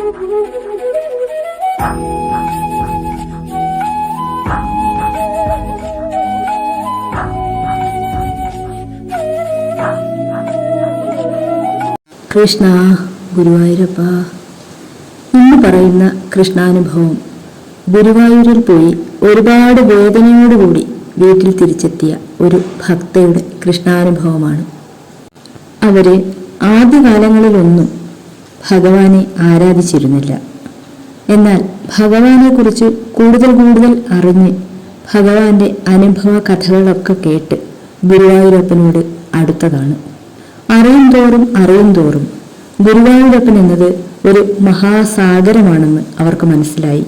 കൃഷ്ണ ഗുരുവായൂരപ്പ. ഇന്ന് പറയുന്ന കൃഷ്ണാനുഭവം. ഗുരുവായൂരിൽ പോയി ഒരുപാട് വേദനയോടുകൂടി വീട്ടിൽ തിരിച്ചെത്തിയ ഒരു ഭക്തയുടെ കൃഷ്ണാനുഭവമാണ്. അവർ ആദ്യകാലങ്ങളിലൊന്നും ഭഗവാനെ ആരാധിച്ചിരുന്നില്ല. എന്നാൽ ഭഗവാനെക്കുറിച്ച് കൂടുതൽ കൂടുതൽ അറിഞ്ഞ് ഭഗവാന്റെ അനുഭവ കഥകളൊക്കെ കേട്ട് ഗുരുവായൂരപ്പനോട് അടുത്തതാണ്. അറിയും തോറും അറിയും തോറും ഗുരുവായൂരപ്പൻ എന്നത് ഒരു മഹാസാഗരമാണെന്ന് അവർക്ക് മനസ്സിലായി.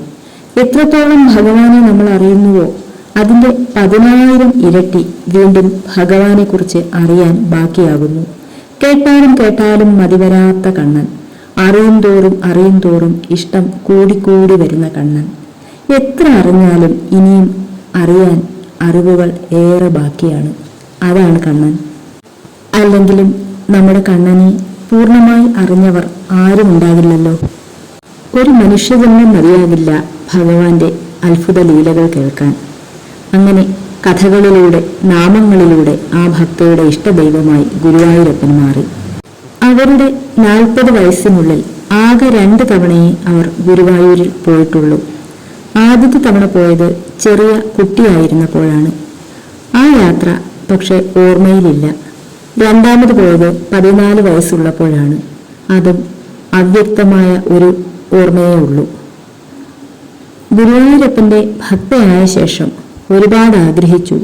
എത്രത്തോളം ഭഗവാനെ നമ്മൾ അറിയുന്നുവോ അതിന്റെ പതിനായിരം ഇരട്ടി വീണ്ടും ഭഗവാനെക്കുറിച്ച് അറിയാൻ ബാക്കിയാകുന്നു. കേട്ടാലും കേട്ടാലും മതിവരാത്ത കണ്ണൻ. അറിയും തോറും അറിയും തോറും ഇഷ്ടം കൂടിക്കൂടി വരുന്ന കണ്ണൻ. എത്ര അറിഞ്ഞാലും ഇനിയും അറിയാൻ അറിവുകൾ ഏറെ ബാക്കിയാണ്. അതാണ് കണ്ണൻ. അല്ലെങ്കിലും നമ്മുടെ കണ്ണനെ പൂർണമായി അറിഞ്ഞവർ ആരും ഉണ്ടാകില്ലല്ലോ ഒരു മനുഷ്യജന്മം മതിയാകില്ല ഭഗവാന്റെ അത്ഭുത ലീലകൾ കേൾക്കാൻ. അങ്ങനെ കഥകളിലൂടെ നാമങ്ങളിലൂടെ ആ ഭക്തയുടെ ഇഷ്ടദൈവമായി ഗുരുവായൂരപ്പൻ മാറി. അവരുടെ നാൽപ്പത് വയസ്സിനുള്ളിൽ ആകെ രണ്ട് തവണയേ അവർ ഗുരുവായൂരിൽ പോയിട്ടുള്ളൂ. ആദ്യത്തെ തവണ പോയത് ചെറിയ കുട്ടിയായിരുന്നപ്പോഴാണ്. ആ യാത്ര പക്ഷെ ഓർമ്മയിലില്ല. രണ്ടാമത് പോയത് പതിനാല് വയസ്സുള്ളപ്പോഴാണ്. അതും അവ്യക്തമായ ഒരു ഓർമ്മയേ ഉള്ളൂ. ഗുരുവായൂരപ്പന്റെ ഭക്തയായ ശേഷം ഒരുപാട് ആഗ്രഹിച്ചു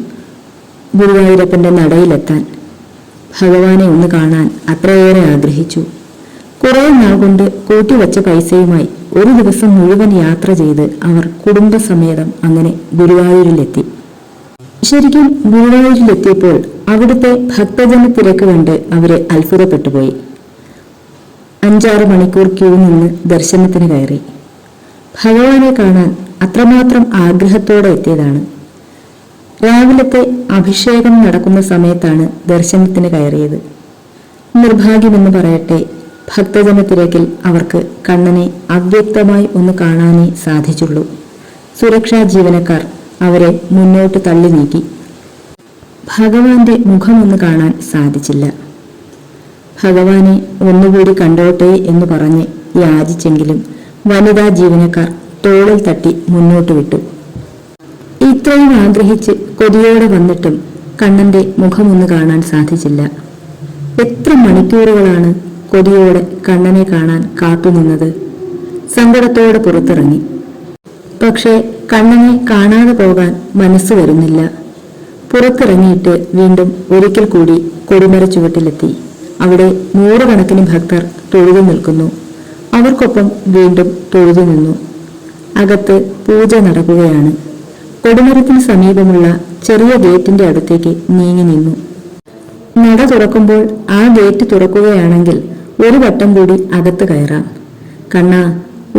ഗുരുവായൂരപ്പന്റെ നടയിലെത്താൻ. ഭഗവാനെ ഒന്ന് കാണാൻ അത്രയേറെ ആഗ്രഹിച്ചു. കുറെ നാൾ കൊണ്ട് കൂട്ടിവച്ച പൈസയുമായി ഒരു ദിവസം മുഴുവൻ യാത്ര ചെയ്ത് അവർ കുടുംബസമേതം അങ്ങനെ ഗുരുവായൂരിലെത്തി. ശരിക്കും ഗുരുവായൂരിലെത്തിയപ്പോൾ അവിടുത്തെ ഭക്തജന തിരക്ക് കണ്ട് അവർ അത്ഭുതപ്പെട്ടുപോയി. അഞ്ചാറ് മണിക്കൂർ ക്യൂ നിന്ന് ദർശനത്തിന് കയറി. ഭഗവാനെ കാണാൻ അത്രമാത്രം ആഗ്രഹത്തോടെ എത്തിയതാണ് രാവിലത്തെ അഭിഷേകം നടക്കുന്ന സമയത്താണ് ദർശനത്തിന് കയറിയത്. നിർഭാഗ്യമെന്ന് പറയട്ടെ ഭക്തജന തിരക്കിൽ അവർക്ക് കണ്ണനെ അവ്യക്തമായി ഒന്ന് കാണാനേ സാധിച്ചുള്ളൂ. സുരക്ഷാ ജീവനക്കാർ അവരെ മുന്നോട്ട് തള്ളി നീക്കി. ഭഗവാന്റെ മുഖമൊന്ന് കാണാൻ സാധിച്ചില്ല. ഭഗവാനെ ഒന്നുകൂടി കണ്ടോട്ടെ എന്ന് പറഞ്ഞ് യാചിച്ചെങ്കിലും വനിതാ ജീവനക്കാർ തോളിൽ തട്ടി മുന്നോട്ട് വിട്ടു. ഇത്രയും ആഗ്രഹിച്ച് കൊതിയോടെ വന്നിട്ടും കണ്ണന്റെ മുഖമൊന്ന് കാണാൻ സാധിച്ചില്ല. എത്ര മണിക്കൂറുകളാണ് കൊതിയോടെ കണ്ണനെ കാണാൻ കാത്തുനിന്നത് സങ്കടത്തോടെ പുറത്തിറങ്ങി. പക്ഷേ കണ്ണനെ കാണാതെ പോകാൻ മനസ്സ് വരുന്നില്ല. പുറത്തിറങ്ങിയിട്ട് വീണ്ടും ഒരിക്കൽ കൂടി കൊടിമര ചുവട്ടിലെത്തി. അവിടെ നൂറുകണക്കിന് ഭക്തർ തൊഴുതു നിൽക്കുന്നു. അവർക്കൊപ്പം വീണ്ടും തൊഴുതു നിന്നു. അകത്ത് പൂജ നടക്കുകയാണ്. കൊടിമരത്തിന് സമീപമുള്ള ചെറിയ ഗേറ്റിന്റെ അടുത്തേക്ക് നീങ്ങി നിന്നു. നട തുറക്കുമ്പോൾ ആ ഗേറ്റ് തുറക്കുകയാണെങ്കിൽ ഒരു വട്ടം കൂടി അകത്ത് കയറാം. കണ്ണ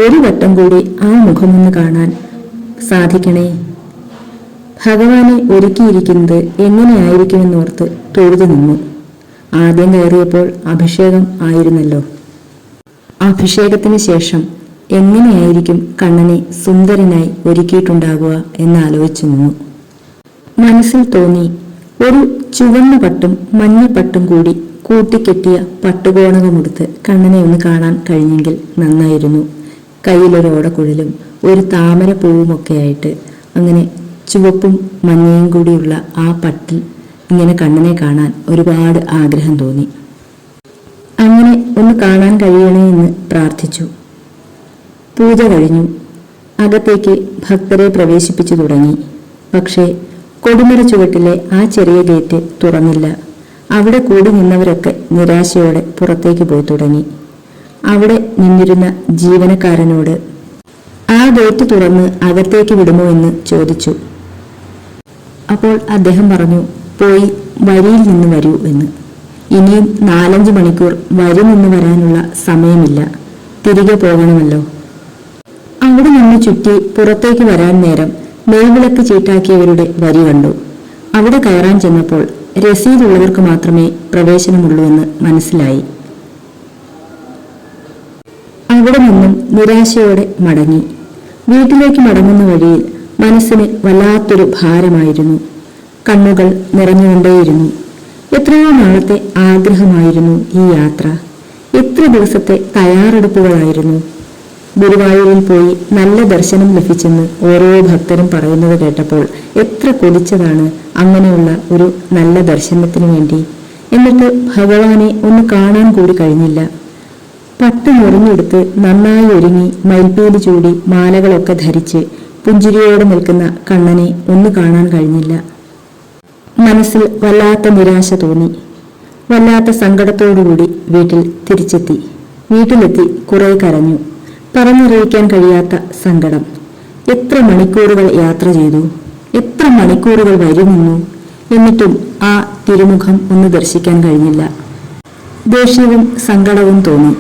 ഒരു വട്ടം കൂടി ആ മുഖമൊന്ന് കാണാൻ സാധിക്കണേ. ഭഗവാനെ ഒരുക്കിയിരിക്കുന്നത് എങ്ങനെയായിരിക്കുമെന്നോർത്ത് തൊഴുതു നിന്നു. ആദ്യം കയറിയപ്പോൾ അഭിഷേകം ആയിരുന്നല്ലോ. അഭിഷേകത്തിന് ശേഷം എങ്ങനെയായിരിക്കും കണ്ണനെ സുന്ദരനായി ഒരുക്കിയിട്ടുണ്ടാകുക എന്നാലോചിച്ചു നിന്നു. മനസ്സിൽ തോന്നി. ഒരു ചുവന്ന പട്ടും മഞ്ഞപ്പട്ടും കൂടി കൂട്ടിക്കെട്ടിയ പട്ടുകോണകമെടുത്ത് കണ്ണനെ ഒന്ന് കാണാൻ കഴിഞ്ഞെങ്കിൽ നന്നായിരുന്നു. കയ്യിലൊരു ഓടക്കുഴലും ഒരു താമര പൂവുമൊക്കെയായിട്ട് അങ്ങനെ ചുവപ്പും മഞ്ഞയും കൂടിയുള്ള ആ പട്ടിൽ ഇങ്ങനെ കണ്ണനെ കാണാൻ ഒരുപാട് ആഗ്രഹം തോന്നി. അങ്ങനെ ഒന്ന് കാണാൻ കഴിയണേ എന്ന് പ്രാർത്ഥിച്ചു. പൂജ കഴിഞ്ഞു. അകത്തേക്ക് ഭക്തരെ പ്രവേശിപ്പിച്ചു തുടങ്ങി. പക്ഷേ കൊടിമര ചുവട്ടിലെ ആ ചെറിയ ഗേറ്റ് തുറന്നില്ല. അവിടെ കൂടി നിന്നവരൊക്കെ നിരാശയോടെ പുറത്തേക്ക് പോയി തുടങ്ങി. അവിടെ നിന്നിരുന്ന ജീവനക്കാരനോട് ആ ഗേറ്റ് തുറന്ന് അകത്തേക്ക് വിടുമോ എന്ന് ചോദിച്ചു. അപ്പോൾ അദ്ദേഹം പറഞ്ഞു പോയി വരിയിൽ നിന്ന് വരൂ എന്ന്. ഇനിയും നാലഞ്ച് മണിക്കൂർ വരി നിന്ന് വരാനുള്ള സമയമില്ല. തിരികെ പോകണമല്ലോ. അവിടെ നിന്ന് ചുറ്റി പുറത്തേക്ക് വരാൻ നേരം നെയ്വിളക്ക് ചീട്ടാക്കിയവരുടെ വരി കണ്ടു. അവിടെ കയറാൻ ചെന്നപ്പോൾ രസീതുള്ളവർക്ക് മാത്രമേ പ്രവേശനമുള്ളൂ എന്ന് മനസ്സിലായി. അവിടെ നിന്നും നിരാശയോടെ മടങ്ങി. വീട്ടിലേക്ക് മടങ്ങുന്ന വഴിയിൽ മനസ്സിന് വല്ലാത്തൊരു ഭാരമായിരുന്നു. കണ്ണുകൾ നിറഞ്ഞുകൊണ്ടേയിരുന്നു. എത്രയോ നാളത്തെ ആഗ്രഹമായിരുന്നു ഈ യാത്ര. എത്ര ദിവസത്തെ തയ്യാറെടുപ്പുകളായിരുന്നു. ഗുരുവായൂരിൽ പോയി നല്ല ദർശനം ലഭിച്ചെന്ന് ഓരോ ഭക്തരും പറയുന്നത് കേട്ടപ്പോൾ എത്ര കൊതിച്ചതാണ് അങ്ങനെയുള്ള ഒരു നല്ല ദർശനത്തിനു വേണ്ടി. എന്നിട്ട് ഭഗവാനെ ഒന്ന് കാണാൻ കൂടി കഴിഞ്ഞില്ല. പട്ട് മുറിഞ്ഞെടുത്ത് നന്നായി ഒരുങ്ങി മയിൽപ്പീലി ചൂടി മാലകളൊക്കെ ധരിച്ച് പുഞ്ചിരിയോടെ നിൽക്കുന്ന കണ്ണനെ ഒന്ന് കാണാൻ കഴിഞ്ഞില്ല. മനസ്സിൽ വല്ലാത്ത നിരാശ തോന്നി. വല്ലാത്ത സങ്കടത്തോടുകൂടി വീട്ടിൽ തിരിച്ചെത്തി. വീട്ടിലെത്തി കുറെ കരഞ്ഞു. പറഞ്ഞറിയിക്കാൻ കഴിയാത്ത സങ്കടം. എത്ര മണിക്കൂറുകൾ യാത്ര ചെയ്തു? എത്ര മണിക്കൂറുകൾ വരുന്നു എന്നിട്ടും ആ തിരുമുഖം ഒന്ന് ദർശിക്കാൻ കഴിഞ്ഞില്ല. ദേഷ്യവും സങ്കടവും തോന്നി.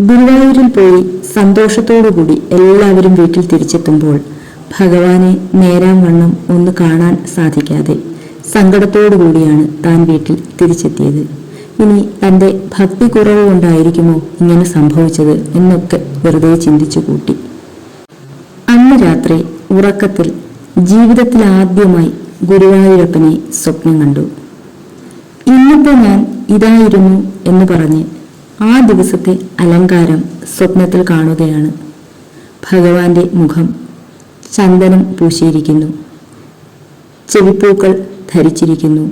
ഗുരുവായൂരിൽ പോയി സന്തോഷത്തോടുകൂടി എല്ലാവരും വീട്ടിൽ തിരിച്ചെത്തുമ്പോൾ ഭഗവാനെ നേരാം വണ്ണം ഒന്ന് കാണാൻ സാധിക്കാതെ സങ്കടത്തോടുകൂടിയാണ് താൻ വീട്ടിൽ തിരിച്ചെത്തിയത്. ഇനി തന്റെ ഭക്തി കുറവ് കൊണ്ടായിരിക്കുമോ ഇങ്ങനെ സംഭവിച്ചത് എന്നൊക്കെ വെറുതെ ചിന്തിച്ചു കൂട്ടി. അന്ന് രാത്രി ഉറക്കത്തിൽ ജീവിതത്തിൽ ആദ്യമായി ഗുരുവായൂരപ്പനെ സ്വപ്നം കണ്ടു. ഇന്നത്തെ ഞാൻ ഇതായിരുന്നു എന്ന് പറഞ്ഞ് ആ ദിവസത്തെ അലങ്കാരം സ്വപ്നത്തിൽ കാണുകയാണ്. ഭഗവാന്റെ മുഖം ചന്ദനം പൂശിയിരിക്കുന്നു. ചെവിപ്പൂക്കൾ ധരിച്ചിരിക്കുന്നു.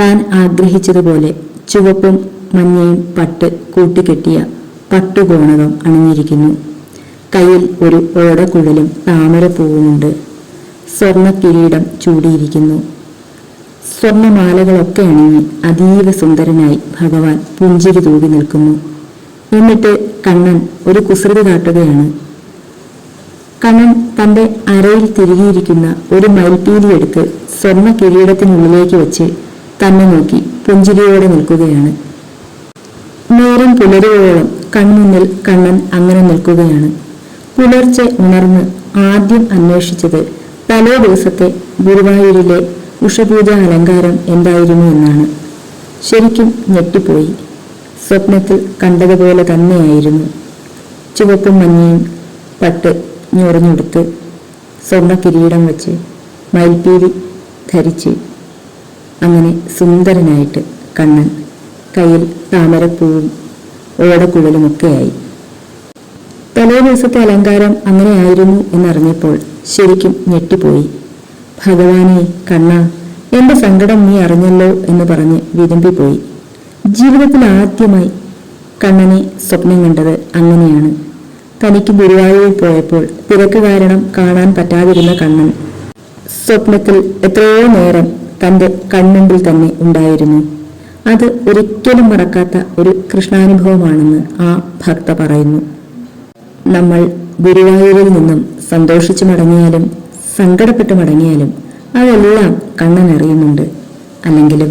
താൻ ആഗ്രഹിച്ചതുപോലെ ചുവപ്പും മഞ്ഞയും പട്ട് കൂട്ടിക്കെട്ടിയ പട്ടുകോണകം അണിഞ്ഞിരിക്കുന്നു. കയ്യിൽ ഒരു ഓടക്കുഴലും താമരപ്പൂവുമുണ്ട്. സ്വർണ കിരീടം ചൂടിയിരിക്കുന്നു. സ്വർണമാലകളൊക്കെ അണിഞ്ഞ് അതീവ സുന്ദരനായി ഭഗവാൻ പുഞ്ചിരി തൂകി നിൽക്കുന്നു. എന്നിട്ട് കണ്ണൻ ഒരു കുസൃതി കാട്ടുകയാണ്. കണ്ണൻ തന്റെ അരയിൽ തിരികിയിരിക്കുന്ന ഒരു മയിൽപ്പീലി എടുത്ത് സ്വർണ കിരീടത്തിനുള്ളിലേക്ക് വെച്ച് തന്നെ നോക്കി പുഞ്ചിരിയോടെ നിൽക്കുകയാണ്. നേരം പുലരുവോളം കൺമുന്നിൽ കണ്ണൻ അങ്ങനെ നിൽക്കുകയാണ്. പുലർച്ചെ ഉണർന്ന് ആദ്യം അന്വേഷിച്ചത് തലേ ദിവസത്തെ ഗുരുവായൂരിലെ ഉഷപൂജ അലങ്കാരം എന്തായിരുന്നു എന്നാണ്. ശരിക്കും ഞെട്ടിപ്പോയി. സ്വപ്നത്തിൽ കണ്ടതുപോലെ തന്നെയായിരുന്നു. ചുവപ്പും മഞ്ഞയും പട്ട് ഞൊറിഞ്ഞെടുത്ത് സ്വർണ കിരീടം വെച്ച് മയിൽപ്പീലി ധരിച്ച് അങ്ങനെ സുന്ദരനായിട്ട് കണ്ണൻ കയ്യിൽ താമരപ്പൂവും ഓടക്കുഴലുമൊക്കെയായി. തലേ ദിവസത്തെ അലങ്കാരം അങ്ങനെയായിരുന്നു എന്നറിഞ്ഞപ്പോൾ ശരിക്കും ഞെട്ടിപ്പോയി. ഭഗവാനെ കണ്ണ എന്റെ സങ്കടം നീ അറിഞ്ഞല്ലോ എന്ന് പറഞ്ഞ് വിരുമ്പിപ്പോയി ജീവിതത്തിൽ ആദ്യമായി കണ്ണനെ സ്വപ്നം കണ്ടത് അങ്ങനെയാണ്. തനിക്ക് ഗുരുവായൂരിൽ പോയപ്പോൾ തിരക്ക് കാരണം കാണാൻ പറ്റാതിരുന്ന കണ്ണൻ സ്വപ്നത്തിൽ എത്രയോ നേരം തന്റെ കൺമുമ്പിൽ തന്നെ ഉണ്ടായിരുന്നു. അത് ഒരിക്കലും മറക്കാത്ത ഒരു കൃഷ്ണാനുഭവമാണെന്ന് ആ ഭക്ത പറയുന്നു. നമ്മൾ ഗുരുവായൂരിൽ നിന്നും സന്തോഷിച്ചു മടങ്ങിയാലും സങ്കടപ്പെട്ട് മടങ്ങിയാലും അതെല്ലാം കണ്ണൻ അറിയുന്നുണ്ട്. അല്ലെങ്കിലും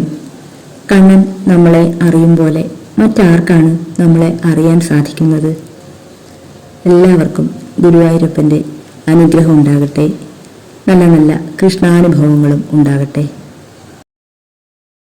കണ്ണൻ നമ്മളെ അറിയും പോലെ മറ്റാർക്കാണ് നമ്മളെ അറിയാൻ സാധിക്കുന്നത്? എല്ലാവർക്കും ഗുരുവായൂരപ്പന്റെ അനുഗ്രഹം ഉണ്ടാകട്ടെ. നല്ല നല്ല കൃഷ്ണാനുഭവങ്ങളും ഉണ്ടാകട്ടെ.